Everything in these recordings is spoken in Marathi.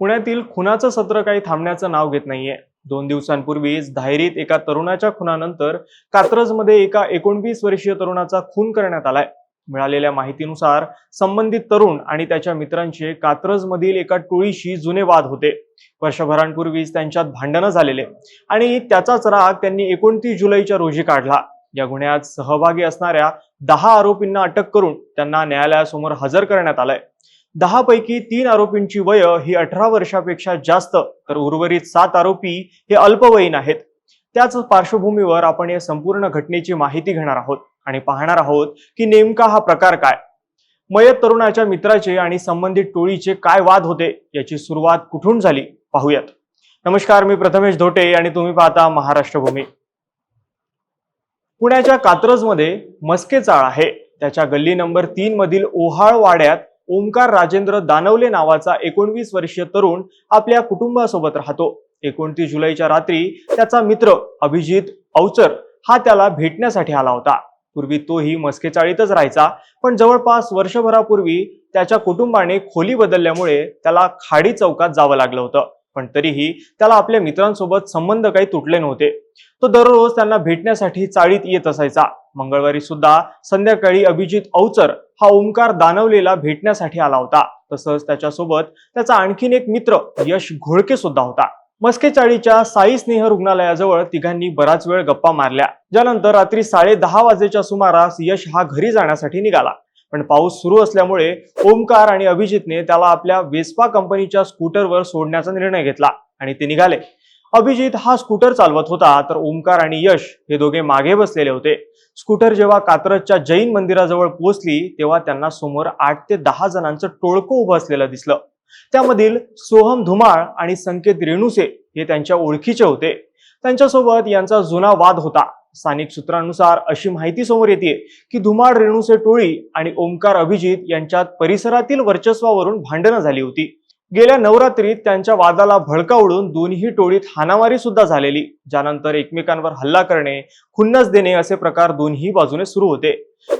पुण्यातील खुनाचं सत्र काही थांबण्याचं नाव घेत नाहीये. दोन दिवसांपूर्वीच धायरीत एका तरुणाच्या खुनानंतर कात्रजमध्ये एका एकोणवीस वर्षीय तरुणाचा खून करण्यात आलाय. मिळालेल्या माहितीनुसार संबंधित तरुण आणि त्याच्या मित्रांचे कात्रजमधील एका टोळीशी जुने वाद होते. वर्षभरांपूर्वीच त्यांच्यात भांडणं झालेले आणि त्याचाच राग त्यांनी एकोणतीस जुलैच्या रोजी काढला. या गुन्ह्यात सहभागी असणाऱ्या दहा आरोपींना अटक करून त्यांना न्यायालयासमोर हजर करण्यात आलंय. दहा पैकी तीन आरोपींची वय ही अठरा वर्षापेक्षा जास्त तर उर्वरित सात आरोपी हे अल्पवयीन आहेत. त्याच पार्श्वभूमीवर आपण या संपूर्ण घटनेची माहिती घेणार आहोत आणि पाहणार आहोत की नेमका हा प्रकार काय? मयत तरुणाच्या मित्राचे आणि संबंधित टोळीचे काय वाद होते याची सुरुवात कुठून झाली? पाहूयात. नमस्कार मी प्रथमेश धोटे आणि तुम्ही पाहता महाराष्ट्र भूमी पुण्याच्या कात्रजमध्ये मस्के चाळ आहे. त्याच्या गल्ली नंबर तीन मधील ओहाळ वाड्यात ओमकार राजेंद्र दानवले नावाचा एकोणवीस वर्षीय तरुण आपल्या कुटुंबासोबत राहतो. एकोणतीस जुलैच्या रात्री त्याचा मित्र अभिजित अवचर हा त्याला भेटण्यासाठी आला होता. पूर्वी तोही मस्केचाळीतच राहायचा पण जवळपास वर्षभरापूर्वी त्याच्या कुटुंबाने खोली बदलल्यामुळे त्याला खाडी चौकात जावं लागलं होतं. पण तरीही त्याला आपल्या मित्रांसोबत संबंध काही तुटले नव्हते. तो दररोज त्यांना भेटण्यासाठी चाळीत येत असायचा. मंगळवारी सुद्धा संध्याकाळी अभिजित अवचर हा ओंकार दानवलेला भेटण्यासाठी आला होता. तसंच त्याच्यासोबत त्याचा आणखीन एक मित्र यश घोळके सुद्धा होता. मस्के चाळीच्या साई स्नेह रुग्णालयाजवळ तिघांनी बराच वेळ गप्पा मारल्या. ज्यानंतर रात्री साडे दहा वाजेच्या सुमारास यश हा घरी जाण्यासाठी निघाला. पण पाऊस सुरू असल्यामुळे ओमकार आणि अभिजितने त्याला आपल्या वेस्पा कंपनीच्या स्कूटरवर सोडण्याचा निर्णय घेतला आणि ते निघाले. अभिजित हा स्कूटर चालवत होता तर ओमकार आणि यश हे दोघे मागे बसलेले होते. स्कूटर जेव्हा कात्रजच्या जैन मंदिराजवळ पोहोचली तेव्हा त्यांना समोर आठ ते दहा जणांचं टोळकं उभं असलेलं दिसलं. त्यामधील सोहम धुमाळ आणि संकेत रेणुसे हे त्यांच्या ओळखीचे होते. त्यांच्यासोबत यांचा जुना वाद होता. स्थानिक सूत्रांनुसार अशी माहिती समोर येते की धुमाळ रेणुसे टोळी आणि ओमकार अभिजित यांच्यात परिसरातील वर्चस्वावरून भांडणं झाली होती. गेल्या नवरात्रीत त्यांच्या वादाला भडका उडून दोन्ही टोळीत हाणामारी सुद्धा झालेली ज्यानंतर एकमेकांवर हल्ला करणे खुन्नस देणे असे प्रकार दोन्ही बाजूने सुरू होते.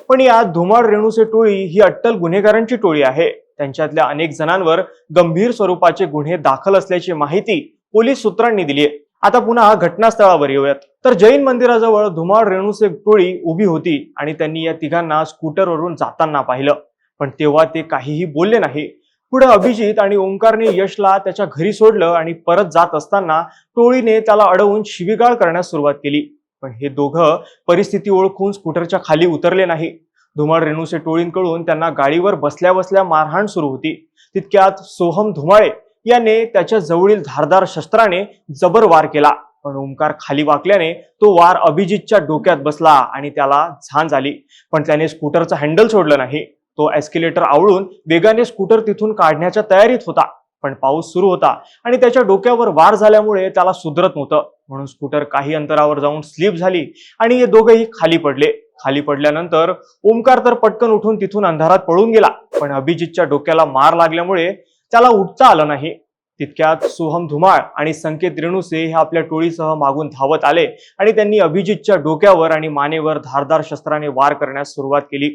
पण यात धुमाळ रेणुसे टोळी ही अट्टल गुन्हेगारांची टोळी आहे. त्यांच्यातल्या अनेक जणांवर गंभीर स्वरूपाचे गुन्हे दाखल असल्याची माहिती पोलीस सूत्रांनी दिली आहे आता पुन्हा घटनास्थळावर येऊयात. तर जैन मंदिराजवळ धुमाळ रेणूचे टोळी उभी होती आणि त्यांनी या तिघांना स्कूटरवरून जाताना पाहिलं. पण तेव्हा ते काहीही बोलले नाही. पुढे अभिजित आणि ओंकारने यशला त्याच्या घरी सोडलं आणि परत जात असताना टोळीने त्याला अडवून शिवीगाळ करण्यास सुरुवात केली. पण हे दोघं परिस्थिती ओळखून स्कूटरच्या खाली उतरले नाही. धुमाळ रेणूचे टोळींकडून त्यांना गाडीवर बसल्या बसल्या मारहाण सुरू होती. तितक्यात सोहम धुमाळे याने त्याच्या जवळील धारदार शस्त्राने जबर वार केला. पण ओंकार खाली वाकल्याने तो वार अभिजितच्या डोक्यात बसला आणि त्याला झाण झाली. पण त्याने स्कूटरचं हँडल सोडलं नाही. तो एस्केलेटर आवळून वेगाने स्कूटर तिथून काढण्याच्या तयारीत होता. पण पाऊस सुरू होता आणि त्याच्या डोक्यावर वार झाल्यामुळे त्याला सुधरत नव्हतं. म्हणून स्कूटर काही अंतरावर जाऊन स्लिप झाली आणि हे दोघेही खाली पडले. खाली पडल्यानंतर ओमकार तर पटकन उठून तिथून अंधारात पळून गेला. पण अभिजितच्या डोक्याला मार लागल्यामुळे त्याला उठता आलं नाही. तितक्यात सोहम धुमाळ आणि संकेत रेणुसे हे आपल्या टोळीसह मागून धावत आले आणि त्यांनी अभिजितच्या डोक्यावर आणि मानेवर धारदार शस्त्राने वार करण्यास सुरुवात केली.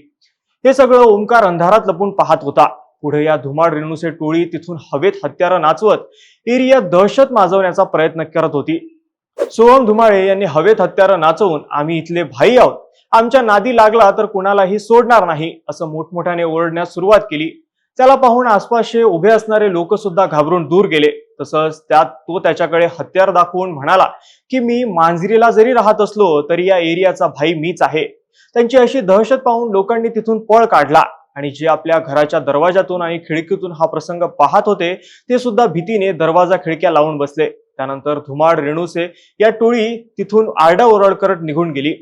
हे सगळं ओंकार अंधारात लपून पाहत होता. पुढे या धुमाळ रेणुसे टोळी तिथून हवेत हत्यारं नाचवत एरिया दहशत माजवण्याचा प्रयत्न करत होती. सोहम धुमाळे यांनी हवेत हत्यारं नाचवून आम्ही इथले भाई आहोत. आमच्या नादी लागला तर कुणालाही सोडणार नाही असं मोठमोठ्याने ओरडण्यास सुरुवात केली. त्याला पाहून आसपासचे उभे असणारे लोक सुद्धा घाबरून दूर गेले. तसंच त्यात तो त्याच्याकडे हत्यार दाखवून म्हणाला की मी मांजरीला जरी राहत असलो तरी या एरियाचा भाई मीच आहे. त्यांची अशी दहशत पाहून लोकांनी तिथून पळ काढला आणि जे आपल्या घराच्या दरवाजातून आणि खिडकीतून हा प्रसंग पाहत होते ते सुद्धा भीतीने दरवाजा खिडक्या लावून बसले. त्यानंतर धुमाड रेणुसे या टोळी तिथून आरडाओरड करत निघून गेली.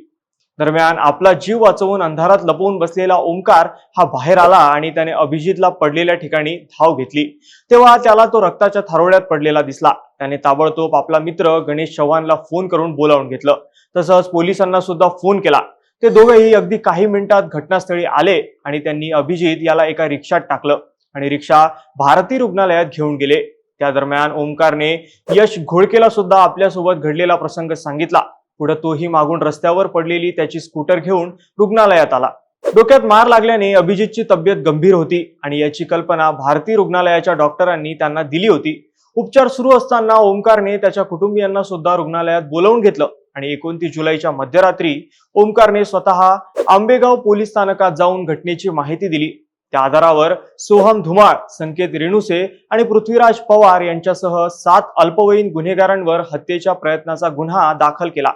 दरम्यान आपला जीव वाचवून अंधारात लपवून बसलेला ओंकार हा बाहेर आला आणि त्याने अभिजितला पडलेल्या ठिकाणी धाव घेतली. तेव्हा त्याला तो रक्ताच्या थारोळ्यात पडलेला दिसला. त्याने ताबडतोब आपला मित्र गणेश चव्हाणला फोन करून बोलावून घेतलं. तसंच पोलिसांना सुद्धा फोन केला. ते दोघेही अगदी काही मिनिटात घटनास्थळी आले आणि त्यांनी अभिजित याला एका रिक्षात टाकलं आणि रिक्षा भारती रुग्णालयात घेऊन गेले. त्या दरम्यान ओंकारने यश घोळकेला सुद्धा आपल्यासोबत घडलेला प्रसंग सांगितला. पुढे तोही मागून रस्त्यावर पडलेली त्याची स्कूटर घेऊन रुग्णालयात आला. डोक्यात मार लागल्याने अभिजितची तब्येत गंभीर होती आणि याची कल्पना भारती रुग्णालयाच्या डॉक्टरांनी त्यांना दिली होती. उपचार सुरू असताना ओमकारने त्याच्या कुटुंबियांना सुद्धा रुग्णालयात बोलावून घेतलं आणि एकोणतीस जुलैच्या मध्यरात्री ओमकारने स्वतः आंबेगाव पोलीस स्थानकात जाऊन घटनेची माहिती दिली. त्या आधारावर सोहम धुमाळ संकेत रेणुसे आणि पृथ्वीराज पवार यांच्यासह सात अल्पवयीन गुन्हेगारांवर हत्येच्या प्रयत्नाचा गुन्हा दाखल केला.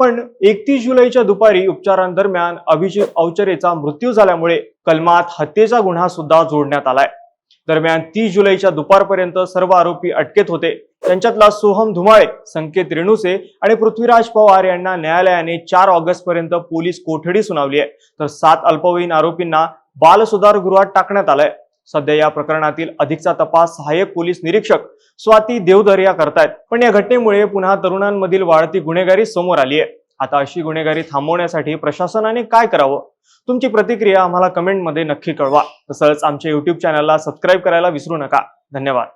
पण एकतीस जुलैच्या दुपारी उपचारांदरम्यान अभिजित अवचरेचा मृत्यू झाल्यामुळे कलमात हत्येचा गुन्हा सुद्धा जोडण्यात आलाय. दरम्यान तीस जुलैच्या दुपारपर्यंत सर्व आरोपी अटकेत होते. त्यांच्यातला सोहम धुमाळे संकेत रेणुसे आणि पृथ्वीराज पवार यांना न्यायालयाने चार ऑगस्ट पर्यंत पोलीस कोठडी सुनावली आहे. तर सात अल्पवयीन आरोपींना बालसुधारगृहात टाकण्यात आलंय. सध्या या प्रकरणातील अधिकचा तपास सहाय्यक पोलीस निरीक्षक स्वाती देवधरिया करतायत. पण या घटनेमुळे पुन्हा तरुणांमधील वाढती गुन्हेगारी समोर आली आहे. आता अशी गुन्हेगारी थांबवण्यासाठी प्रशासनाने काय करावं? तुमची प्रतिक्रिया आम्हाला कमेंटमध्ये नक्की कळवा. तसंच आमच्या युट्यूब चॅनलला सबस्क्राईब करायला विसरू नका. धन्यवाद.